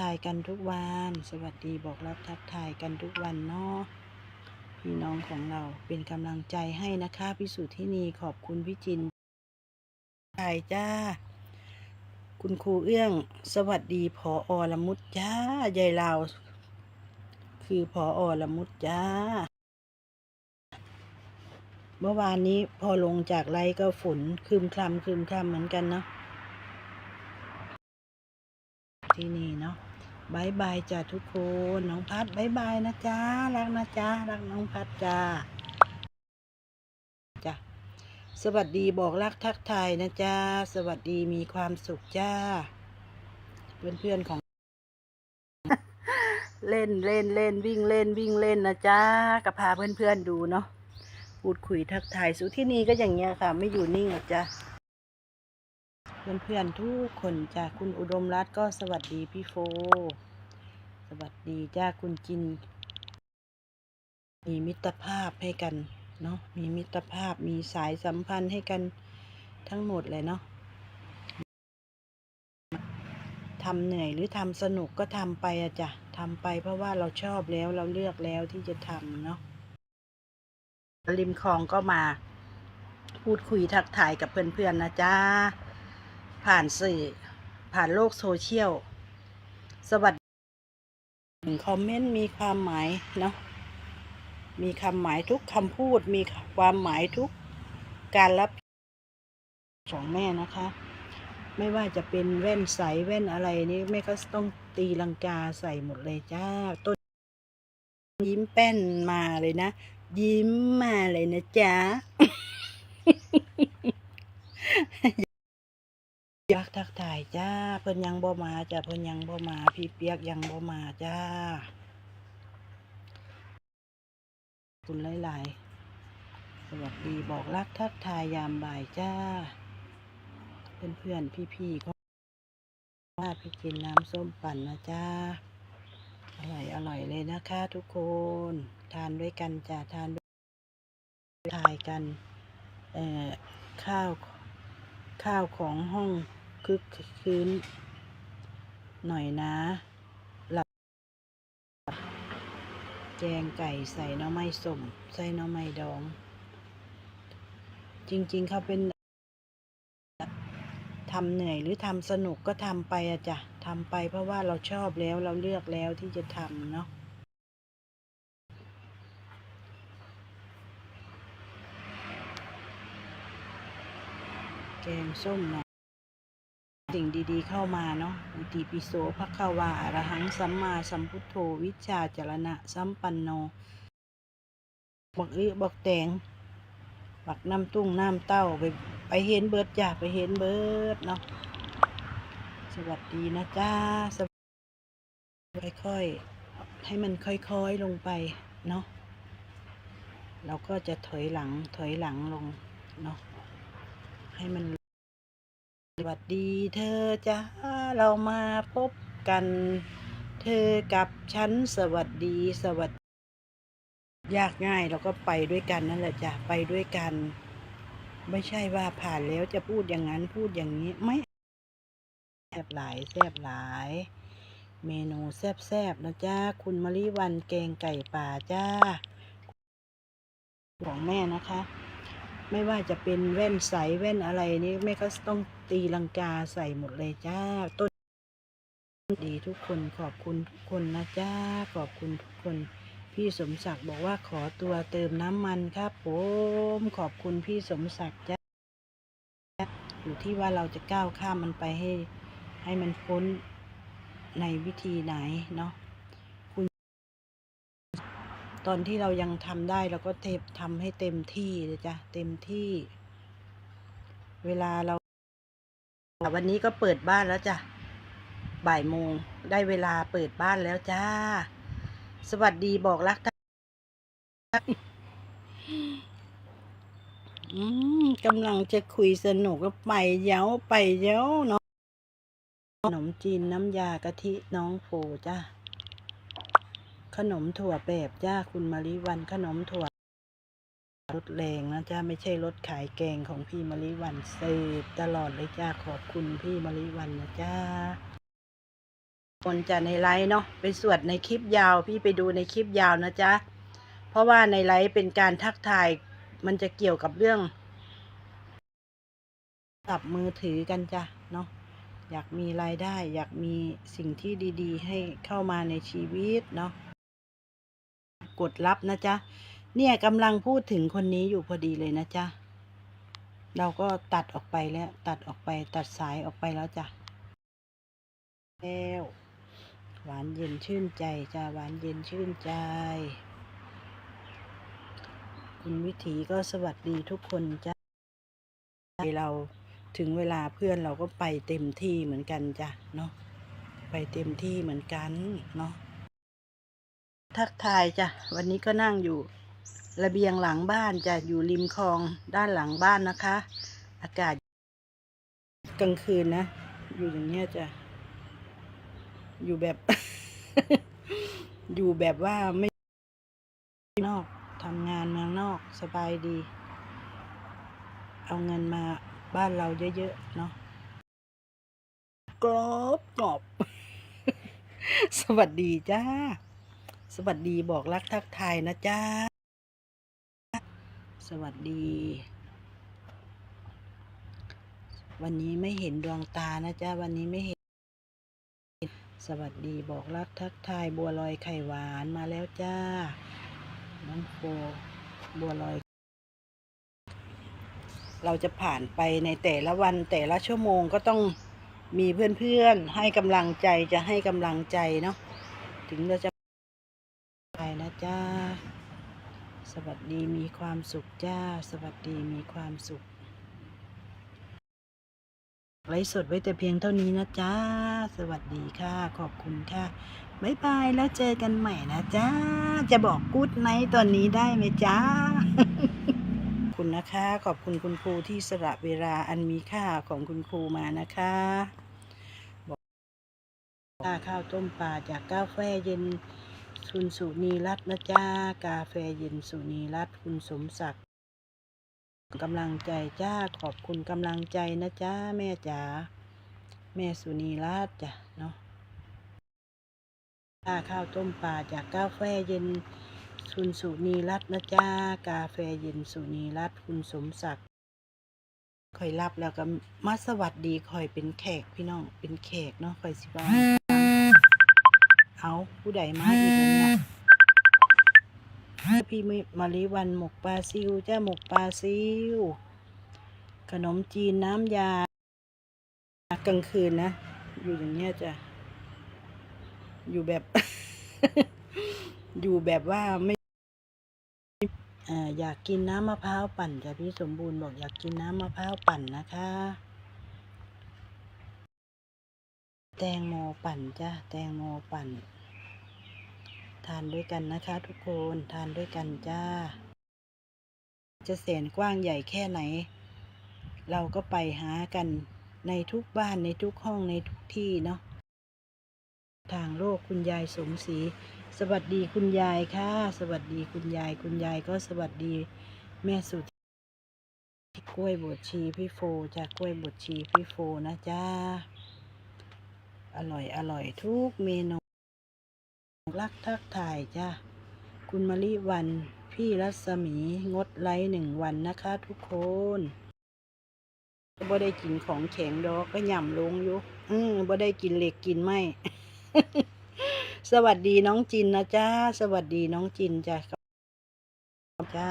ทายกันทุกวัน สวัสดีบอกรักทักทายกันทุกวันเนาะพี่น้องของเราเป็นกำลังใจให้นะคะพิสุทธินีขอบคุณพี่จินทายจ้า คุณครูเอื้อง สวัสดีพออละมุดจ้ายายลาวคือพออละมุดจ้า เมื่อวานนี้พอลงจากไลฟ์ก็ฝนคืมคลำคืมคลำเหมือนกันเนาะที่นี่เนาะ บายบายจ้าทุกคน น้องพัดบายบายนะจ้ารักนะจ้ารักน้องพัดจ้าจ้าสวัสดีบอกรักทักทายนะจ้าสวัสดีมีความสุขจ้า เพื่อนเพื่อนของ เล่นเล่นเล่นวิ่งเล่นวิ่งเล่นนะจ้าก็พาเพื่อนเพื่อนดูเนาะพูดคุยทักทายสุที่นี่ก็อย่างเงี้ยค่ะ ไม่อยู่นิ่งหรอกจ้ะ เพื่อนๆทุกคนจากคุณอุดมรัตน์ก็สวัสดีพี่โฟ สวัสดีจ้าคุณจิน มีมิตรภาพให้กันเนาะมีมิตรภาพมีสายสัมพันธ์ให้กันทั้งหมดเลยเนาะทำเหนื่อยหรือทำสนุกก็ทำไปอะจ้ะทำไปเพราะว่าเราชอบแล้วเราเลือกแล้วที่จะทำเนาะริมคลองก็มา พูดคุยทักทายกับเพื่อนๆนะจ๊ะ ผ่านสื่อ ผ่านโลกโซเชียล สวัสดีคอมเมนต์มีความหมายเนาะมีคำหมายทุกคำพูด มีความหมายทุกการรับของแม่นะคะ ไม่ว่าจะเป็นแว่นใสแว่นอะไรนี่แม่ก็ต้องตีลังกาใส่หมดเลยจ้า ต้น ยิ้มแป้นมาเลยนะ ยิ้มมาเลยนะจ๊ะ ยักทักทายจ้าเพิ่นยังบ่มาจ้าเพิ่นยังบ่มา พี่เปียกยังบ่มาจ้าคุณหลายๆสวัสดีบอกรักทักทายยามบ่ายจ้า เพื่อนๆพี่ๆก็ว่าพี่กินน้ำส้มปั่นนะจ้าอร่อยอร่อยเลยนะคะทุกคน ทานด้วยกันจ้าทานด้วยทายกันเอ่อข้าวข้าวของห้อง คึกคืนหน่อยนะ หลับ แกงไก่ใส่น้ำไม้สมใส่น้ำไม้ดอง จริงๆเขาเป็นทำเหนื่อยหรือทำสนุกก็ทำไปอะจ้ะทำไปเพราะว่าเราชอบแล้วเราเลือกแล้วที่จะทำเนาะแกงส้มเนาะ สิ่งดีๆเข้ามาเนาะอิติปิโสภควาอรหังสัมมาสัมพุทโธวิชาจรณะสัมปันโนบักอึบักแตงบักน้ำตุ้งน้ำเต้าไปไปเห็นเบิดจ้าไปเห็นเบิดเนาะสวัสดีนะจ้าสวัสดีค่อยๆให้มันค่อยๆลงไปเนาะเราก็จะถอยหลังถอยหลังลงเนาะให้มัน สวัสดีเธอจ้าเรามาพบกัน เธอกับฉันสวัสดีสวัสดี ยากง่ายเราก็ไปด้วยกันนั่นแหละจ้ะไปด้วยกัน ไม่ใช่ว่าผ่านแล้วจะพูดอย่างนั้นพูดอย่างนี้ไม่แซบหลายแซบหลาย เมนูแซบแซบๆนะจ้าคุณมะลิวันแกงไก่ป่าจ้าของแม่นะคะ ไม่ว่าจะเป็นแว่นใสแว่นอะไรนี่แม่ก็ต้องตีลังกาใส่หมดเลยจ้าต้นดีทุกคนขอบคุณทุกคนนะจ้าขอบคุณทุกคน พี่สมศักดิ์บอกว่าขอตัวเติมน้ำมันครับผมขอบคุณพี่สมศักดิ์จ้าอยู่ที่ว่าเราจะก้าวข้ามมันไปให้ ให้มันพ้นในวิธีไหนเนาะ ตอนที่เรายังทำได้เราก็เทปทำให้เต็มที่เลยจ้ะเต็มที่ เวลาเรา วันนี้ก็เปิดบ้านแล้วจ้ะบ่ายโมงได้เวลาเปิดบ้านแล้วจ้า สวัสดีบอกรักท่านกำลังจะคุยสนุกก็ไปเย้าไปเย้าเนาะขนมจีนน้ำยากะทิน้องโฟจ้า ขนมถั่วแบบจ้าคุณมาริวันขนมถั่วรถแรงนะจ้าไม่ใช่รถขายแกงของพี่มาริวันเสิร์ฟตลอดเลยจ้าขอบคุณพี่มาริวันนะจ้าคนจะในไลฟ์เนาะไปสวดในคลิปยาว พี่ไปดูในคลิปยาวนะจ๊ะเพราะว่าในไลฟ์เป็นการทักทายมันจะเกี่ยวกับเรื่องกับมือถือกันจ้ะเนาะอยากมีรายได้ อยากมีสิ่งที่ดี ๆ ให้เข้ามาในชีวิตเนาะ กดรับนะจ๊ะ เนี่ยกำลังพูดถึงคนนี้อยู่พอดีเลยนะจ๊ะ เราก็ตัดออกไปแล้ว ตัดออกไปตัดสายออกไปแล้วจ้ะแก้วหวานเย็นชื่นใจจ้าหวานเย็นชื่นใจ คุณวิถีก็สวัสดีทุกคนจ้าเราถึงเวลาเพื่อนเราก็ไปเต็มที่เหมือนกันจ้ะเนาะไปเต็มที่เหมือนกันเนาะ ทักทายจ้ะ วันนี้ก็นั่งอยู่ระเบียงหลังบ้านจะอยู่ริมคลองด้านหลังบ้านนะคะ อากาศ กลางคืนนะ อยู่อย่างเงี้ยจะอยู่แบบ อยู่แบบว่าไม่นอกทำงานเมืองนอกสบายดี เอาเงินมาบ้านเราเยอะๆเนาะกรอบกรอบ สวัสดีจ้า สวัสดีบอกรักทักทายนะจ้าสวัสดี วันนี้ไม่เห็นดวงตานะจ๊ะ วันนี้ไม่เห็น สวัสดีบอกรักทักทายบัวลอยไข่หวานมาแล้วจ้า น้องโฟบัวลอย เราจะผ่านไปในแต่ละวันแต่ละชั่วโมงก็ต้องมีเพื่อนๆให้กำลังใจจะให้กำลังใจเนาะ ถึงเราจะ จ้า สวัสดีมีความสุขจ้า สวัสดีมีความสุข ไลฟ์สดไว้แต่เพียงเท่านี้นะจ้า สวัสดีค่ะ ขอบคุณค่ะบายบายแล้วเจอกันใหม่นะจ้า จะบอกกู๊ดไนท์ตอนนี้ได้ไหมจ้าขอบคุณนะคะขอบคุณคุณครูที่สละเวลาอันมีค่าของคุณครูมานะคะบอกค่าข้าวต้มปลาจากกาแฟเย็น คุณสุนีรัตน์นะจ้ากาแฟเย็นสุนีรัตน์คุณสมศักดิ์กำลังใจจ้าขอบคุณกำลังใจนะจ้าแม่จ๋าแม่สุนีรัตน์จ้ะเนาะค่าข้าวต้มปลาจากกาแฟเย็นคุณสุนีรัตน์นะจ้ากาแฟเย็นสุนีรัตน์คุณสมศักดิ์คอยรับแล้วก็มาสวัสดีคอยเป็นแขกพี่น้องเป็นแขกเนาะคอยสิบ้า เอาผู้ใดมาอีกแล้วเนี่ยพี่มาริวันหมกปลาซิวจ้าหมกปลาซิวขนมจีนน้ำยากลางคืนนะ อยู่อย่างเงี้ยจ้ะอยู่แบบ อยู่แบบว่าไม่ออยากกินน้ำมะพร้าวปั่นจ้ะพี่สมบูรณ์บอกอยากกินน้ำมะพร้าวปั่นนะคะ แตงโมปั่นจ้ะแตงโมปั่น ทานด้วยกันนะคะทุกคนทานด้วยกันจ้า จะแสนกว้างใหญ่แค่ไหน เราก็ไปหากันในทุกบ้านในทุกห้องในทุกที่เนาะทางโลกคุณยายสมศรีสวัสดีคุณยายค่ะ สวัสดีคุณยายคุณยายก็สวัสดีแม่สุดกล้วยบดชีพี่โฟจากกล้วยบดชีพี่โฟนะจ้า อร่อยอร่อยทุกเมนู รักทักถ่ายจ้าคุณมะลิวัน พี่รัศมีงดไลฟ์หนึ่งวันนะคะทุกคนบ่ได้กินของแข็งดอกก็ย่ำลงอยู่อืมบ่ได้กินเหล็กกินไม่ สวัสดีน้องจินนะจ้าสวัสดีน้องจินจ้าจ้า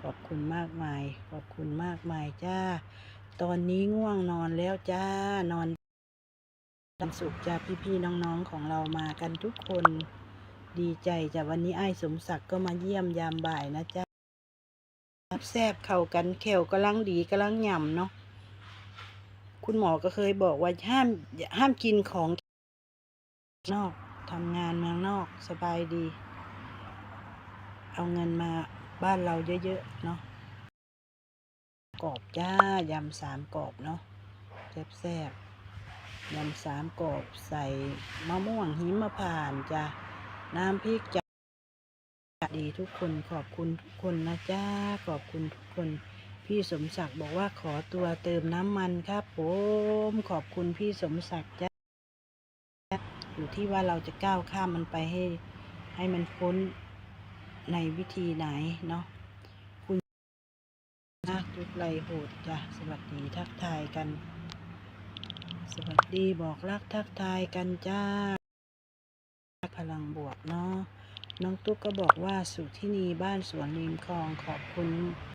ขอบคุณมากมาย ขอบคุณมากมายจ้า ตอนนี้ง่วงนอนแล้วจ้านอน วันสุขจ้าพี่ๆน้องๆของเรามากันทุกคนดีใจจ้ะวันนี้ไอ้สมศักดิ์ก็มาเยี่ยมยามบ่ายนะจ้าแซบเข้ากันแขวกำลังดีกำลังหย่ำเนาะคุณหมอก็เคยบอกว่าห้ามห้ามกินของนอกทำงานเมืองนอกสบายดี เอาเงินมาบ้านเราเยอะๆเนาะกรอบจ้ายำสามกรอบเนาะแซ่บๆ ยำสามกรอบใส่มะม่วงหิมพานต์จ้ะน้ำพริกจ้ะดีทุกคนขอบคุณทุกคนนะจ้าขอบคุณทุกคน พี่สมศักดิ์บอกว่าขอตัวเติมน้ำมันครับผมขอบคุณพี่สมศักดิ์จ้าอยู่ที่ว่าเราจะก้าวข้ามมันไปให้ ให้มันพ้นในวิธีไหนเนาะคุณนาคยุกไรโหดจ้ะสวัสดีทักทายกัน สวัสดีบอกรักทักทายกันจ้า พลังบวกเนาะน้องตุ๊กก็บอกว่าสุที่นีบ้านสวนริมคลองขอบคุณ